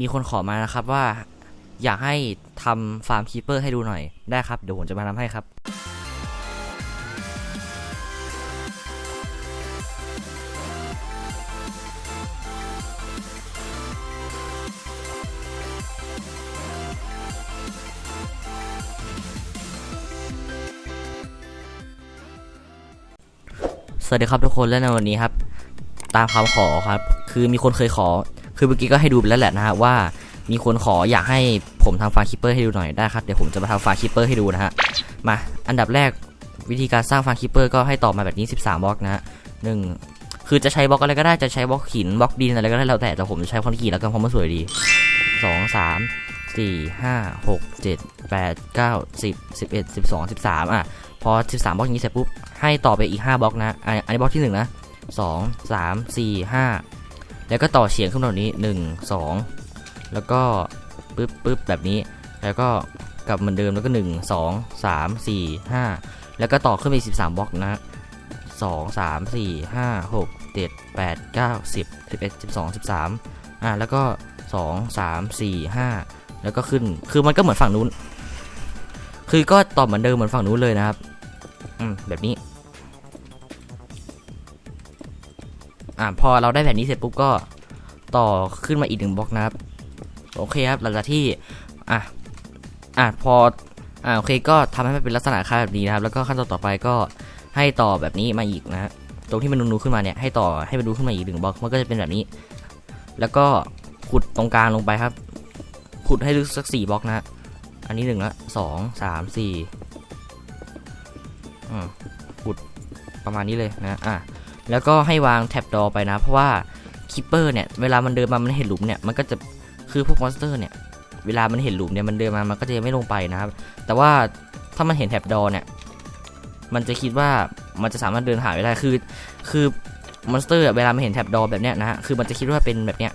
มีคนขอมานะครับว่าอยากให้ทำฟาร์มคีเปอร์ให้ดูหน่อยได้ครับ เดี๋ยวผมจะมาทำให้ครับสวัสดีครับทุกคนและในวันนี้ครับ ตามคำขอครับ คือมีคนเคยขอ คือเมื่อกี้ก็ให้ดูไปแล้วแหละนะฮะว่ามีคนขออยากให้ผมทำฟาร์คิปเปอร์ให้ดูหน่อยได้ครับเดี๋ยวผมจะมาทำฟาร์คิปเปอร์ให้ดูนะฮะมาอันดับแรกวิธีการสร้างฟาร์คิปเปอร์ก็ให้ต่อมาแบบนี้ 13บล็อกนะฮะหนึ่งคือจะใช้บล็อกอะไรก็ได้จะใช้บล็อกหินบล็อกดินอะไรก็ได้แล้วแต่แต่ผมจะใช้คอนกรีตแล้วกันเพราะมันสวยดีสองสามสี่ห้าหกเจ็ดแปดเก้าสิบสิบเอ็ดสิบสองสิบสามอะพอ 13บล็อกอย่างนี้เสร็จปุ๊บให้ต่อไปอีก 5บล็อกนะอันอันนี้บล็อกที่หนึ่งนะสองสามสี่ห้า แล้วก็ต่อเฉียงขึ้นแบบนี้หนึ่งสองแล้วก็ปึ๊บปึ๊บแบบนี้ แล้วก็กลับเหมือนเดิมแล้วก็หนึ่งสองสามสี่ห้าแล้วก็ต่อขึ้นไปสิบสามบล็อกนะสองสามสี่ห้าหกเจ็ดแปดเก้าสิบสิบเอ็ดสิบสองสิบสามอะแล้วก็สองสามสี่ห้าแล้วก็ขึ้นคือมันก็เหมือนฝั่งนู้น คือก็ต่อเหมือนเดิมเหมือนฝั่งนู้นเลยนะครับ อืมแบบนี้ อ่าพอเราได้แบบนี้เสร็จปุ๊บก็ต่อขึ้นมาอีกหนึ่งบล็อกนะครับ โอเคครับหลังจากที่อะอะพออ่าโอเคก็ทำให้มันเป็นลักษณะคล้ายแบบนี้นะครับ แล้วก็ขั้นตอนต่อไปก็ให้ต่อแบบนี้มาอีกนะตรงที่มันนูนๆขึ้นมาเนี่ยให้ต่อให้มันดูขึ้นมาอีกหนึ่งบล็อกมันก็จะเป็นแบบนี้ แล้วก็ขุดตรงกลางลงไปครับ ขุดให้ลึกสักสี่บล็อกนะฮะอันนี้หนึ่งละสองสามสี่อืมขุดประมาณนี้เลยนะอะ แล้วก็ให้วางแท็บดอไปนะ เพราะว่าคิปเปอร์เนี่ยเวลามันเดินมามันเห็นหลุมเนี่ยมันก็จะคือพวกมอนสเตอร์เนี่ยเวลามันเห็นหลุมเนี่ยมันเดินมามันก็จะไม่ลงไปนะครับ แต่ว่าถ้ามันเห็นแท็บดอเนี่ยมันจะคิดว่ามันจะสามารถเดินหายไปได้คือคือมอนสเตอร์เวลามันเห็นแท็บดอแบบเนี้ยนะฮะคือมันจะคิดว่าเป็นแบบเนี้ย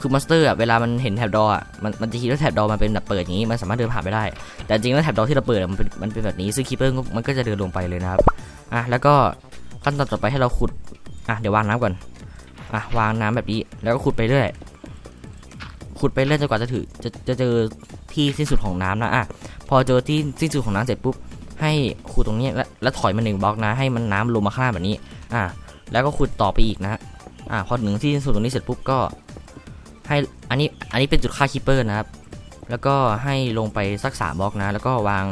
คือมอนสเตอร์เวลามันเห็นแท็บดอะมันมันจะคิดว่าแท็บดอมันเป็นแบบเปิดอย่างนี้มันสามารถเดินผ่านไปได้ แต่จริงแล้วแท็บดอที่เราเปิดมันเป็นมันเป็นแบบนี้ซึ่งคิปเปอร์มันก็จะเดินลงไปเลยนะครับอะแล้วก็ ขั้นตอนต่อไปให้เราขุด อะเดี๋ยววางน้ำก่อน อะวางน้ำแบบนี้ แล้วก็ขุดไปเรื่อย ขุดไปเรื่อยจนกว่าจะถือจะจะเจอที่สิ้นสุดของน้ำนะ อะ พอเจอที่สิ้นสุดของน้ำเสร็จปุ๊บ ให้ขุดตรงนี้แล้วแล้วถอยมาหนึ่งบล็อกนะ ให้มันน้ำลงมาข้างล่างแบบนี้ อะ แล้วก็ขุดต่อไปอีกนะ อะ พอถึงที่สิ้นสุดตรงนี้เสร็จปุ๊บก็ ให้ อันนี้ อันนี้เป็นจุดฆ่าคิปเปอร์นะครับ แล้วก็ให้ลงไปสักสามบล็อกนะ แล้วก็วาง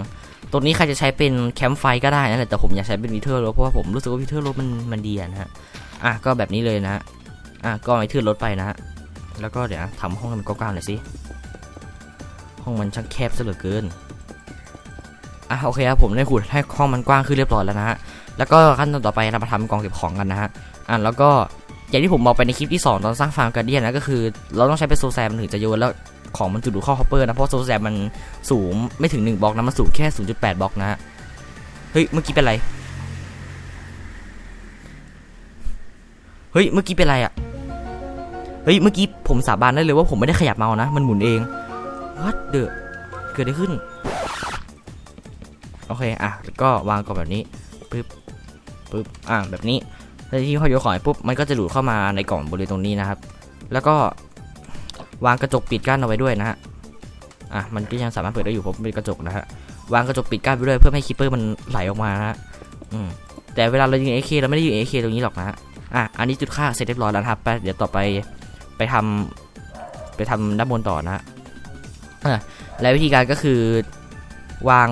ตรงนี้ใครจะใช้เป็นแคมป์ไฟก็ได้นะแต่ผมอยากใช้เป็นวิเทอร์รถเพราะว่าผมรู้สึกว่าวิเทอร์รถมันมันดีนะฮะอะก็แบบนี้เลยนะฮะอะก็วิเทอร์รถไปนะฮะแล้วก็เดี๋ยวทำห้องมันกว้างๆหน่อยสิห้องมันช่างแคบซะเหลือเกินอะโอเคครับผมได้ขุดให้ห้องมันกว้างขึ้นเรียบร้อยแล้วนะฮะแล้วก็ขั้นตอนต่อไปเรามาทำกองเก็บของกันนะฮะอะแล้วก็อย่างที่ผมบอกไปในคลิปที่สองตอนสร้างฟาร์มการเดียนนะก็คือ เราต้องใช้เป็นโซแซมถึงจะโยนแล้ว ของมันจุดูเข้าฮอปเปอร์นะเพราะโซลแซมมันสูงไม่ถึง 1บล็อกนะมันสูงแค่ 0.8บล็อกนะฮะเฮ้ยเมื่อกี้เป็นไรเฮ้ยเมื่อกี้เป็นไรอะเฮ้ยเมื่อกี้ผมสาบานได้เลยว่าผมไม่ได้ขยับเมาส์นะ มันหมุนเอง what the เกิดอะไรขึ้น โอเค อะ ก็วางก่อนแบบนี้ปึ๊บปึ๊บอะแบบนี้แล้วที่เขาโยกของไปปุ๊บ มันก็จะหลุดเข้ามาในกล่องบริเวณตรงนี้นะครับ แล้วก็ วางกระจกปิดกั้นเอาไว้ด้วยนะฮะอะมันก็ยังสามารถเปิดได้อยู่เพราะมันเป็นกระจกนะฮะวางกระจกปิดกั้นไปด้วยเพื่อไม่ให้คิปเปอร์มันไหลออกมานะฮะอืมแต่เวลาเรายิง AK เคเราไม่ได้ยิง AK ตรงนี้หรอกนะฮะอะอันนี้จุดค่าเสร็จเรียบร้อยแล้วนะครับไปเดี๋ยวต่อไปไปทำไปทำด้านบนต่อนะฮะอะและวิธีการก็คือวาง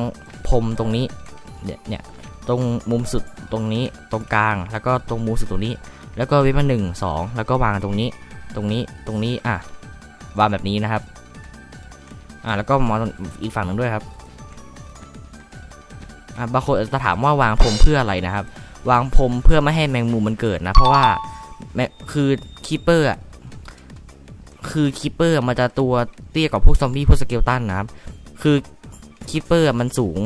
พรมตรงนี้เนี่ยเนี่ยตรงมุมสุดตรงนี้ตรงกลางแล้วก็ตรงมุมสุดตรงนี้ แล้วก็เว้นมาหนึ่งสองแล้วก็วางตรงนี้ตรงนี้ตรงนี้อะ วางแบบนี้นะครับ อะแล้วก็มองอีกฝั่งหนึ่งด้วยครับอะบางคนจะถามว่าวางพรมเพื่ออะไรนะครับ วางพรมเพื่อไม่ให้แมงมุมมันเกิดนะ เพราะว่าแมคือคีเปอร์คือคีเปอร์มันจะตัวเตี้ยกว่าพวกซอมบี้พวกสเกลตันนะครับ คือคีเปอร์มันสูง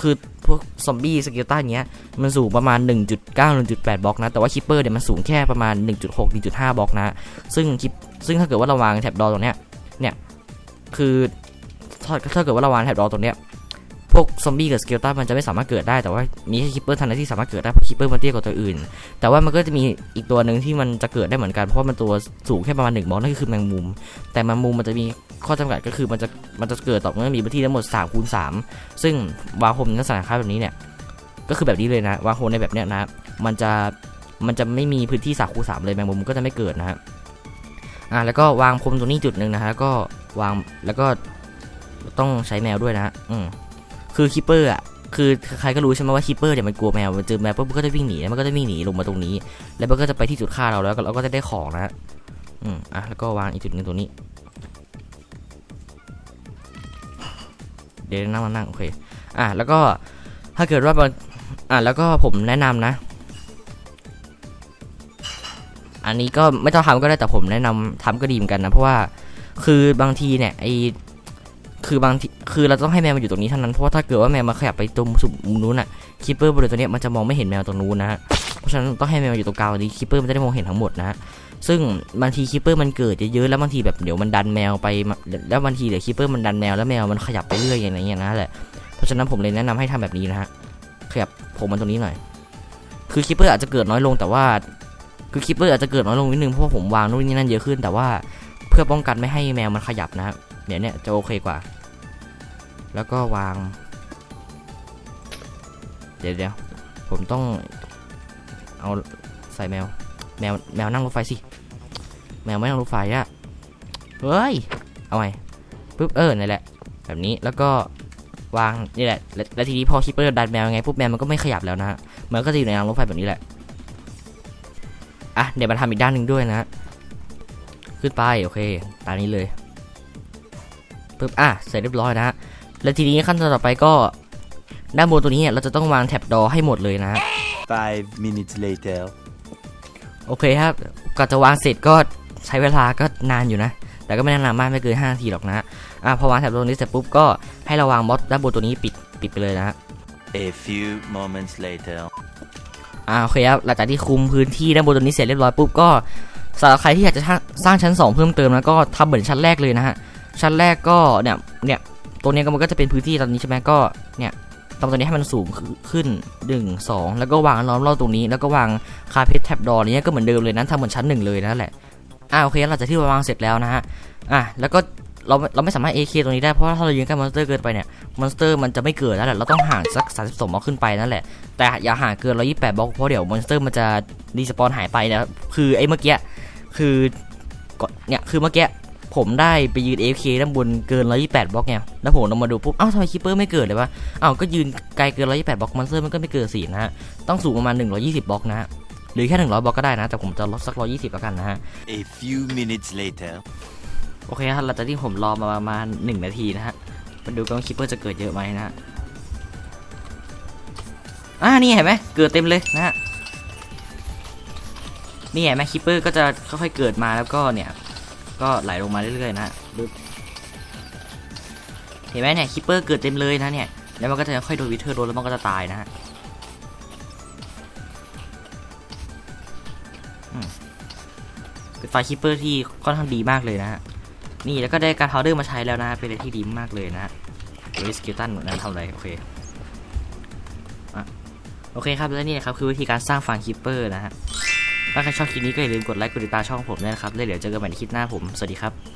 คือพวกซอมบี้สเกลตันเนี้ยมันสูงประมาณ 1.9 1.8 บล็อกนะ แต่ว่าคีเปอร์เนี่ยมันสูงแค่ประมาณ 1.6 1.5 บล็อกนะ ซึ่งคิปซึ่งถ้าเกิดว่าเราวางแท็บดอตรงเนี้ยเนี่ยคือถ้าถ้าเกิดว่าเราวางแท็บดอตรงเนี้ยพวกซอมบี้กับสเกลตันมันจะไม่สามารถเกิดได้แต่ว่ามีแค่คิปเปอร์เท่านั้นที่สามารถเกิดได้เพราะคิปเปอร์มันเตี้ยกว่าตัวอื่น แต่ว่ามันก็จะมีอีกตัวหนึ่งที่มันจะเกิดได้เหมือนกันเพราะว่ามันตัวสูงแค่ประมาณหนึ่งบล็อกนั่นก็คือแมงมุม แต่แมงมุมมันจะมี ข้อจำกัดก็คือมันจะมันจะเกิดต่อเมื่อมีพื้นที่ทั้งหมด3คูณ3ซึ่งวาโฮมในลักษณะคล้ายแบบนี้เนี่ยก็คือแบบนี้เลยนะวาโฮมในแบบเนี้ยนะมันจะมันจะไม่มีพื้นที่3คูณ3เลยแมงมุมมันก็จะไม่เกิดนะฮะอ่าแล้วก็วางพรมตรงนี้จุดหนึ่งนะฮะแล้วก็วางแล้วก็ต้องใช้แมวด้วยนะอืมคือคิปเปอร์อะคือใครก็รู้ใช่ไหมว่าคิปเปอร์เนี่ยมันกลัวแมวมันเจอแมวปุ๊บมันก็จะวิ่งหนีแล้วมันก็จะวิ่งหนีลงมาตรงนี้ แล้วมันก็จะไปที่จุดฆ่าเราแล้วเราก็จะได้ของนะฮะอืมอะแล้วก็วางอีกจุดหนึ่งตรงนี้ ดี๋ยวนั่งมานั่งโอเคอะแล้วก็ถ้าเกิดว่าอะแล้วก็ผมแนะนำนะ อันนี้ก็ไม่ต้องทำก็ได้แต่ผมแนะนำทำก็ดีเหมือนกันนะเพราะว่าคือบางทีเนี่ยไอคือบางทีคือเราต้องให้แมวมาอยู่ตรงนี้เท่านั้นเพราะว่าถ้าเกิดว่าแมวมาขยับไปตรงสุดมุมนู้นอะคิปเปอร์บริเวณตัวนี้มันจะมองไม่เห็นแมวตรงนู้นนะฮะเพราะฉะนั้นต้องให้แมวมาอยู่ตรงกลางนี้คิปเปอร์มันจะได้มองเห็นทั้งหมดนะฮะ ซึ่งบางทีคิปเปอร์มันเกิดเยอะๆแล้วบางทีแบบเดี๋ยวมันดันแมวไปแล้วบางทีเดี๋ยวคิปเปอร์มันดันแมวแล้วแมวมันขยับไปเรื่อยอย่างเงี้ยนะแหละเพราะฉะนั้นผมเลยแนะนำให้ทำแบบนี้นะฮะขยับผมมันตรงนี้หน่อย คือคิปเปอร์อาจจะเกิดน้อยลงแต่ว่าคือคิปเปอร์อาจจะเกิดน้อยลงนิดนึงเพราะว่าผมวางนู่นนี่นั่นเยอะขึ้น แต่ว่าเพื่อป้องกันไม่ให้แมวมันขยับนะเดี๋ยวเนี่ยจะโอเคกว่า แล้วก็วาง เดี๋ยวเดี๋ยวผมต้องเอาใส่แมว แมว แมวนั่งรถไฟสิ แมวไม่นั่งรถไฟอะเฮ้ย เอาไงปุ๊บเออนี่นแหละ แบบนี้แล้วก็วางนี่แหละแล้วแล้วทีนี้พอคิปเปอร์ดันแมวยังไงปุ๊บแมวมันก็ไม่ขยับแล้วนะฮะมันก็จะอยู่ในรางรถไฟแบบนี้แหละอะเดี๋ยวมาทำอีกด้านหนึ่งด้วยนะ ขึ้นไปโอเคตามนี้เลยปึ๊บอะเสร็จเรียบร้อยนะฮะแล้วทีนี้ขั้นตอนต่อไปก็ด้านบนตัวนี้เนี่ยเราจะต้องวางแท็บดอให้หมดเลยนะฮะ Five minutes later. โอเคครับก่อนจะวางเสร็จก็ ใช้เวลาก็นานอยู่นะ แต่ก็ไม่นานมากไม่เกิน5นาทีหรอกนะอะพอวางแท็บดอนี้เสร็จปุ๊บก็ให้เราวางบล็อกด้านบนตัวนี้ปิดปิดไปเลยนะฮะ A few moments later. อ่าโอเคครับหลังจากที่คุมพื้นที่ด้านบนตัวนี้เสร็จเรียบร้อยปุ๊บก็สำหรับใครที่อยากจะสร้างชั้น 2 เพิ่มเติมนะก็ทำเหมือนชั้นแรกเลยนะฮะชั้นแรกก็เนี่ยเนี่ยตัวเนี้ยก็มันก็จะเป็นพื้นที่ตอนนี้ใช่ไหมก็เนี่ยทำตัวนี้ให้มันสูงขึ้นหนึ่งสองแล้วก็วางล้อมรอบตรงนี้ แล้วก็วางคาเพชแท็บดอร์นี้ก็เหมือนเดิมเลยนั้นทำเหมือนชั้นหนึ่งเลยนั่นแหละ อ่าโอเคหลังจากที่ราวางเสร็จแล้วนะฮะอะแล้วก็เราเราไม่สามารถ AK ตรงนี้ได้เพราะถ้าเรายืนใกล้มอนสเตอร์เกินไปเนี่ยมอนสเตอร์มันจะไม่เกิดนั่นแหละเราต้องห่างสัก 32บล็อกขึ้นไปนั่นแหละ แต่อย่าห่างเกิน 128บล็อกเพราะเดี๋ยวมอนสเตอร์มันจะรีสปอนหายไปนะคือไอ้เมื่อกี้คือก่อนเนี่ยคือเมื่อกี้ผมได้ไปยืน AFK ด้านบนเกิน 128 บล็อกไงแล้วผมลงมาดูปุ๊บอ้าวทำไมคิปเปอร์ไม่เกิดเลยวะอ้าวก็ยืนไกลเกิน 128 บล็อกมอนสเตอร์มันก็ไม่เกิดสินะฮะต้องสูงประมาณ 120 บล็อกนะฮะ หรือแค่ 100 บล็อกก็ได้นะ แต่ผมจะลดสัก 120แล้วกันนะฮะ A few minutes later. โอเคครับหลังจากที่ผมรอมาประมาณหนึ่งนาทีนะฮะมาดูกันว่าคิปเปอร์จะเกิดเยอะไหมนะฮะอ่านี่เห็นไหมเกิดเต็มเลยนะฮะนี่เห็นไหมคิปเปอร์ก็จะค่อยๆเกิดมาแล้วก็เนี่ย ก็ไหลลงมาเรื่อยๆนะปึ๊บเห็นไหมเนี่ยคิปเปอร์เกิดเต็มเลยนะเนี่ยแล้วมันก็จะค่อยโดนวิเทอร์โดนแล้วมันก็จะตายนะฮะ ฟคิปเปอร์ที่ค่อนข้างดีมากเลยนะฮะนี่แล้วก็ได้การพาวเดอร์มาใช้แล้วนะเป็นอะไรที่ดีมากเลยนะโดยสกิลตันนั้นทำอะไรโอเคอะโอเคครับและนี่นะครับคือวิธีการสร้างฟังคิปเปอร์นะฮะถ้าใครชอบคลิปนี้ก็อย่าลืมกดไลค์กดติดตามช่องผมด้วยนะครับแล้วเดี๋ยวเจอกันใหม่ในคลิปหน้าผมสวัสดีครับ